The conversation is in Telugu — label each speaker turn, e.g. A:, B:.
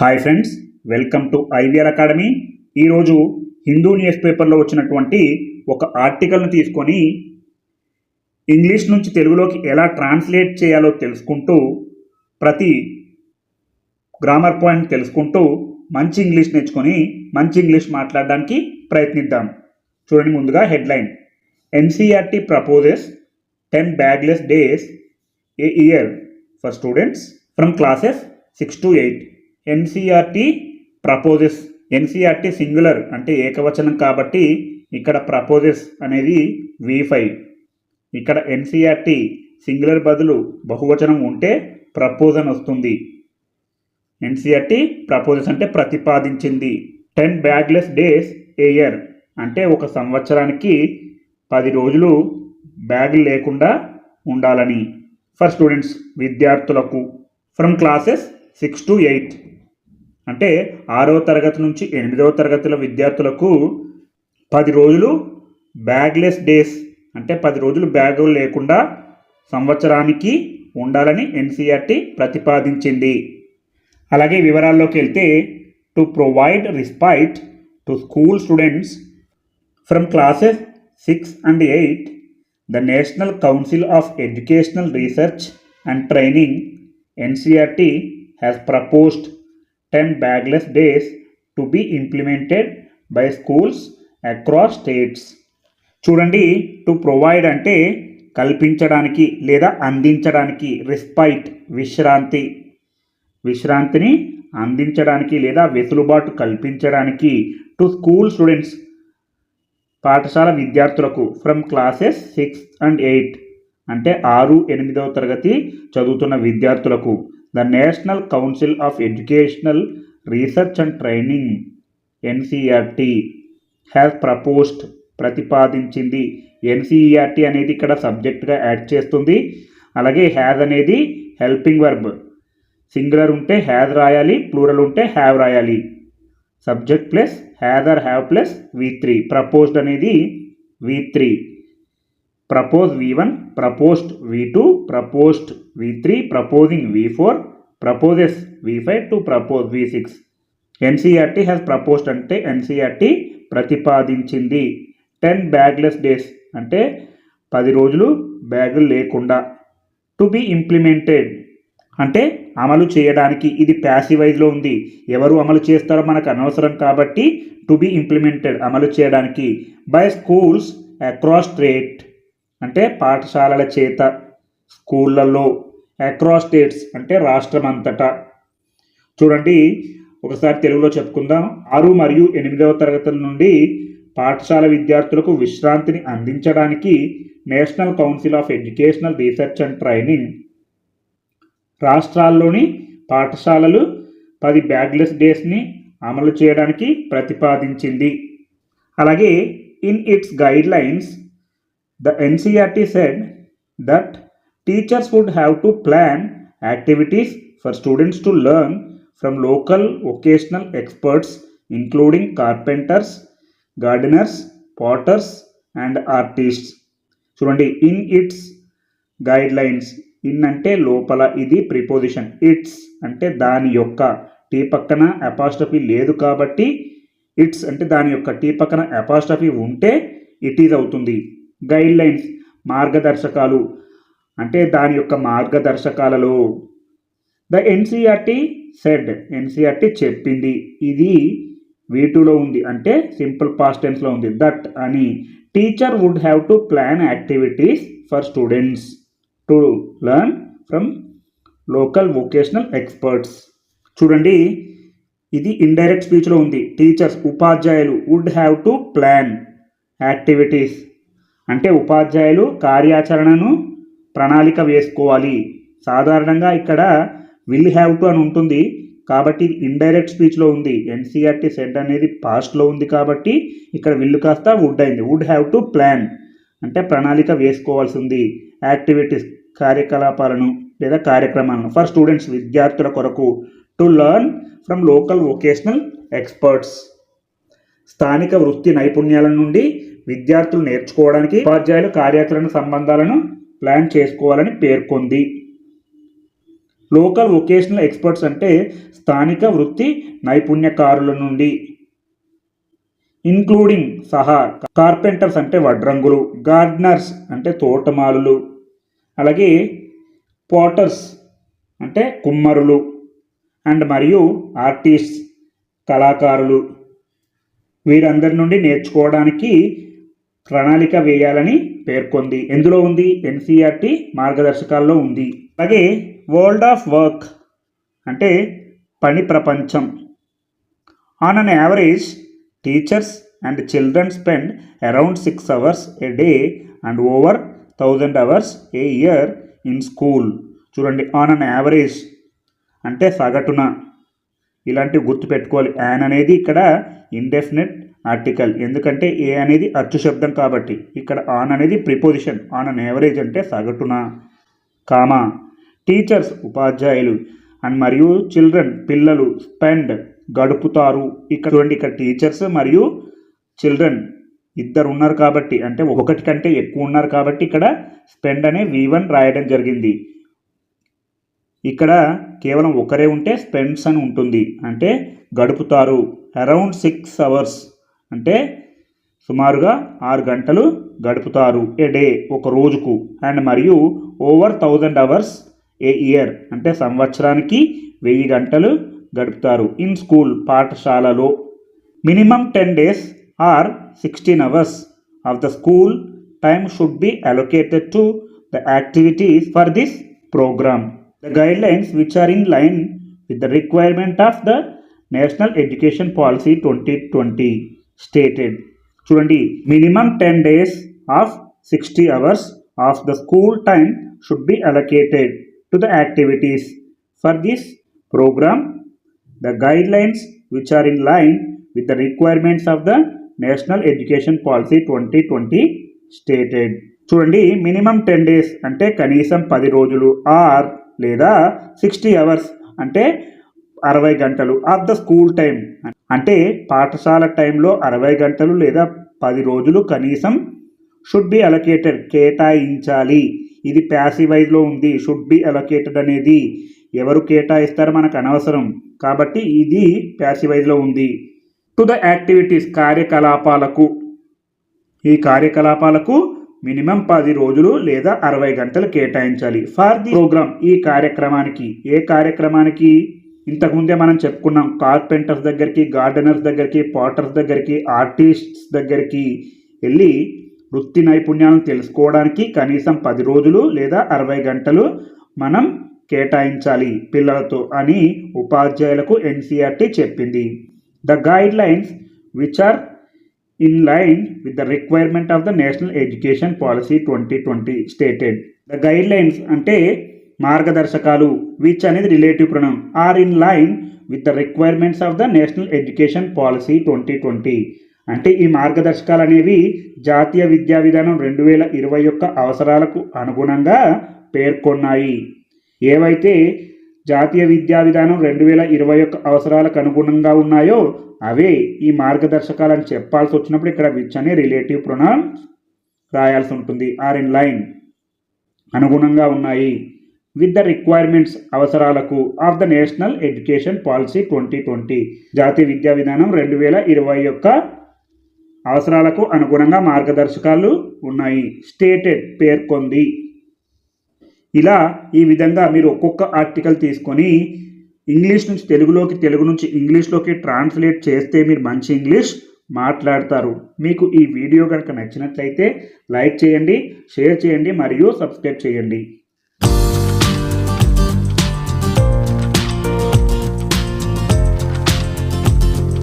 A: Hi friends welcome to IVR academy. ఈరోజు హిందూ న్యూస్ పేపర్లో వచ్చినటువంటి ఒక ఆర్టికల్ను తీసుకొని ఇంగ్లీష్ నుంచి తెలుగులోకి ఎలా ట్రాన్స్లేట్ చేయాలో తెలుసుకుంటూ ప్రతి గ్రామర్ పాయింట్ తెలుసుకుంటూ మంచి ఇంగ్లీష్ నేర్చుకొని మంచి ఇంగ్లీష్ మాట్లాడడానికి ప్రయత్నిద్దాం. చూడండి ముందుగా headline. NCERT proposes ten bagless days a year for students from classes six to eight. NCERT proposes. NCERT singular అంటే ఏకవచనం కాబట్టి ఇక్కడ ప్రపోజెస్ అనేది వి ఫైవ్. ఇక్కడ ఎన్సీఆర్టీ సింగులర్ బదులు బహువచనం ఉంటే ప్రపోజన్ వస్తుంది. ఎన్సీఆర్టీ ప్రపోజెస్ అంటే ప్రతిపాదించింది. Ten bagless days a year అంటే ఒక సంవత్సరానికి పది రోజులు బ్యాగ్ లేకుండా ఉండాలని. ఫర్ స్టూడెంట్స్ విద్యార్థులకు. From classes six to eight. అంటే ఆరవ తరగతి నుంచి ఎనిమిదవ తరగతుల విద్యార్థులకు పది రోజులు బ్యాగ్లెస్ డేస్ అంటే పది రోజులు బ్యాగ్ లేకుండా సంవత్సరానికి ఉండాలని ఎన్సీఆర్టీ ప్రతిపాదించింది. అలాగే వివరాల్లోకి వెళ్తే to provide respite to school students from classes six and eight the national council of educational research and training NCERT has proposed ten bagless days to be implemented by schools across states చూడండి టు ప్రొవైడ్ అంటే కల్పించడానికి లేదా అందించడానికి రెస్పైట్ విశ్రాంతి. విశ్రాంతిని అందించడానికి లేదా వెసులుబాటు కల్పించడానికి టు స్కూల్ స్టూడెంట్స్ పాఠశాల విద్యార్థులకు from classes six and eight అంటే ఆరు ఎనిమిదవ తరగతి చదువుతున్న విద్యార్థులకు. The national council of educational research and training NCERT has proposed ప్రతిపాదించింది. ఎన్సీఈఆర్టీ అనేది ఇక్కడ సబ్జెక్ట్గా యాడ్ చేస్తుంది. అలాగే హ్యాజ్ అనేది హెల్పింగ్ వర్బ్. సింగులర్ ఉంటే హ్యాజ్ రాయాలి ప్లూరల్ ఉంటే హ్యావ్ రాయాలి. Subject plus has or have plus V three. Proposed అనేది V three. Propose V one proposed V two proposed V three proposing V four proposes V five to propose V six NCERT has proposed అంటే ఎన్సీఆర్టీ ప్రతిపాదించింది. టెన్ బ్యాగ్లెస్ డేస్ అంటే పది రోజులు బ్యాగులు లేకుండా టు బి ఇంప్లిమెంటెడ్ అంటే అమలు చేయడానికి. ఇది ప్యాసివైజ్లో ఉంది. ఎవరు అమలు చేస్తారో మనకు అనవసరం కాబట్టి టు బి ఇంప్లిమెంటెడ్ అమలు చేయడానికి. బై స్కూల్స్ అక్రాస్ స్టేట్ అంటే పాఠశాలల చేత స్కూళ్ళల్లో అక్రాస్ స్టేట్స్ అంటే రాష్ట్రం అంతటా చూడండి ఒకసారి తెలుగులో చెప్పుకుందాం. ఆరు మరియు ఎనిమిదవ తరగతుల నుండి పాఠశాల విద్యార్థులకు విశ్రాంతిని అందించడానికి national council of educational research and training. రాష్ట్రాల్లోని పాఠశాలలు పది బ్యాగ్లెస్ డేస్ని అమలు చేయడానికి ప్రతిపాదించింది. అలాగే in its guidelines The the said that that teachers would have to plan activities for students to from from local experts, experts including carpenters gardeners potters and artists చూడండి in its guidelines in అంటే లోపల ఇది ప్రిపోజిషన్ ఇట్స్ అంటే దాని యొక్క టీ పక్కన అపాస్టఫీ లేదు కాబట్టి ఇట్స్ అంటే దాని యొక్క టీ పక్కన అపాస్టఫీ ఉంటే ఇట్ ఈజ్ అవుతుంది. గైడ్లైన్స్ మార్గదర్శకాలు. అంటే దాని యొక్క మార్గదర్శకాలలో ద ఎన్సీఆర్టీ సెడ్ ఎన్సీఆర్టీ చెప్పింది. ఇది వీటులో ఉంది. అంటే సింపుల్ పాస్ట్ టెన్స్లో ఉంది. దట్ అని teacher would have to plan activities for students to learn from local vocational experts. చూడండి ఇది ఇండైరెక్ట్ స్పీచ్లో ఉంది. టీచర్స్ ఉపాధ్యాయులు would have to plan activities అంటే ఉపాధ్యాయులు కార్యాచరణను ప్రణాళిక వేసుకోవాలి. సాధారణంగా ఇక్కడ విల్ హ్యావ్ టు అని ఉంటుంది. కాబట్టి ఇండైరెక్ట్ స్పీచ్లో ఉంది. ఎన్సీఆర్టీ సెట్ అనేది పాస్ట్లో ఉంది కాబట్టి ఇక్కడ విల్లు కాస్త వుడ్ అయింది. వుడ్ హ్యావ్ టు ప్లాన్ అంటే ప్రణాళిక వేసుకోవాల్సి ఉంది యాక్టివిటీస్ కార్యకలాపాలను లేదా కార్యక్రమాలను ఫర్ స్టూడెంట్స్ విద్యార్థుల కొరకు to learn from local vocational experts స్థానిక వృత్తి నైపుణ్యాల నుండి విద్యార్థులు నేర్చుకోవడానికి ఉపాధ్యాయులు కార్యాచరణ సంబంధాలను ప్లాన్ చేసుకోవాలని పేర్కొంది. లోకల్ వొకేషనల్ ఎక్స్పర్ట్స్ అంటే స్థానిక వృత్తి నైపుణ్యకారుల నుండి. ఇంక్లూడింగ్ సహా కార్పెంటర్స్ అంటే వడ్రంగులు గార్డనర్స్ అంటే తోటమాలులు అలాగే పోటర్స్ అంటే కుమ్మరులు అండ్ మరియు ఆర్టిస్ట్ కళాకారులు. వీరందరి నుండి నేర్చుకోవడానికి ప్రణాళిక వేయాలని పేర్కొంది. ఎందులో ఉంది? ఎన్సీఆర్టీ మార్గదర్శకాల్లో ఉంది. అలాగే వరల్డ్ ఆఫ్ వర్క్ అంటే పని ప్రపంచం. On an average teachers and children spend around six hours a day and over thousand hours a year in school చూడండి ఆన్ అన్ యావరేజ్ అంటే సగటున. ఇలాంటివి గుర్తుపెట్టుకోవాలి. యాన్ అనేది ఇక్కడ ఇండెఫినెట్ ఆర్టికల్. ఎందుకంటే ఏ అనేది అచ్చు శబ్దం కాబట్టి. ఇక్కడ ఆన్ అనేది ప్రిపోజిషన్. ఆన్ అన్ యావరేజ్ అంటే సగటున. కామా. టీచర్స్ ఉపాధ్యాయులు అండ్ మరియు చిల్డ్రన్ పిల్లలు స్పెండ్ గడుపుతారు. ఇక్కడ చూడండి ఇక్కడ టీచర్స్ మరియు చిల్డ్రన్ ఇద్దరు ఉన్నారు కాబట్టి. అంటే ఒకటి కంటే ఎక్కువ ఉన్నారు కాబట్టి ఇక్కడ స్పెండ్ అనే వి వన్ రాయడం జరిగింది. ఇక్కడ కేవలం ఒకరే ఉంటే స్పెండ్స్ అని ఉంటుంది. అంటే గడుపుతారు. అరౌండ్ సిక్స్ అవర్స్ అంటే సుమారుగా ఆరు గంటలు గడుపుతారు ఏ డే ఒక రోజుకు. అండ్ మరియు over thousand hours a year అంటే సంవత్సరానికి వెయ్యి గంటలు గడుపుతారు. ఇన్ స్కూల్ పాఠశాలలో minimum ten days or sixteen hours of the school time should be allocated to the activities for this programme. The guidelines which are in line with the requirement of the national education policy twenty twenty. Stated చూడండి minimum ten days of sixty hours of the school time should be allocated to the activities for this programme the guidelines which are in line with the requirements of the national education policy twenty twenty stated చూడండి మినిమం టెన్ డేస్ అంటే కనీసం పది రోజులు ఆర్ లేదా సిక్స్టీ అవర్స్ అంటే అరవై గంటలు ఆఫ్ ద స్కూల్ టైం అంటే పాఠశాల టైంలో అరవై గంటలు లేదా పది రోజులు కనీసం షుడ్ బి అలొకేటెడ్ కేటాయించాలి. ఇది ప్యాసివైజ్లో ఉంది. షుడ్ బి అలొకేటెడ్ అనేది ఎవరు కేటాయిస్తారో మనకు అనవసరం. కాబట్టి ఇది ప్యాసివైజ్లో ఉంది. టు ద యాక్టివిటీస్ కార్యకలాపాలకు. ఈ కార్యకలాపాలకు మినిమం పది రోజులు లేదా అరవై గంటలు కేటాయించాలి. ఫర్ ది ప్రోగ్రామ్ ఈ కార్యక్రమానికి. ఏ కార్యక్రమానికి? ఇంతకుముందే మనం చెప్పుకున్నాం కార్పెంటర్స్ దగ్గరికి గార్డెనర్స్ దగ్గరికి పాటర్స్ దగ్గరికి ఆర్టిస్ట్స్ దగ్గరికి వెళ్ళి వృత్తి నైపుణ్యాలను తెలుసుకోవడానికి కనీసం పది రోజులు లేదా అరవై గంటలు మనం కేటాయించాలి పిల్లలతో అని ఉపాధ్యాయులకు ఎన్సీఆర్టీ చెప్పింది. The guidelines which are in line with the requirement of the national education policy twenty twenty stated. The guidelines అంటే మార్గదర్శకాలు విచ్ అనేది relative ప్రణం are in line with the requirements of the national education policy twenty twenty అంటే ఈ మార్గదర్శకాలు అనేవి జాతీయ విద్యా విధానం రెండు వేల ఇరవై యొక్క అవసరాలకు అనుగుణంగా పేర్కొన్నాయి. ఏవైతే జాతీయ విద్యా విధానం రెండు వేల ఇరవై యొక్క అవసరాలకు అనుగుణంగా ఉన్నాయో అవే ఈ మార్గదర్శకాలని చెప్పాల్సి వచ్చినప్పుడు ఇక్కడ విచ్ అనే రిలేటివ్ ప్రొనౌన్ రాయాల్సి ఉంటుంది. ఆర్ ఇన్ లైన్ అనుగుణంగా ఉన్నాయి. విత్ ద రిక్వైర్మెంట్స్ అవసరాలకు of the national education policy twenty twenty జాతీయ విద్యా విధానం రెండు వేల ఇరవై యొక్క అవసరాలకు అనుగుణంగా మార్గదర్శకాలు ఉన్నాయి. స్టేటెడ్ పేర్కొంది ఇలా ఈ విధంగా మీరు ఒక్కొక్క ఆర్టికల్ తీసుకొని ఇంగ్లీష్ నుంచి తెలుగులోకి తెలుగు నుంచి ఇంగ్లీష్లోకి ట్రాన్స్లేట్ చేస్తే మీరు మంచి ఇంగ్లీష్ మాట్లాడతారు. మీకు ఈ వీడియో కనుక నచ్చినట్లయితే లైక్ చేయండి షేర్ చేయండి మరియు సబ్స్క్రైబ్ చేయండి.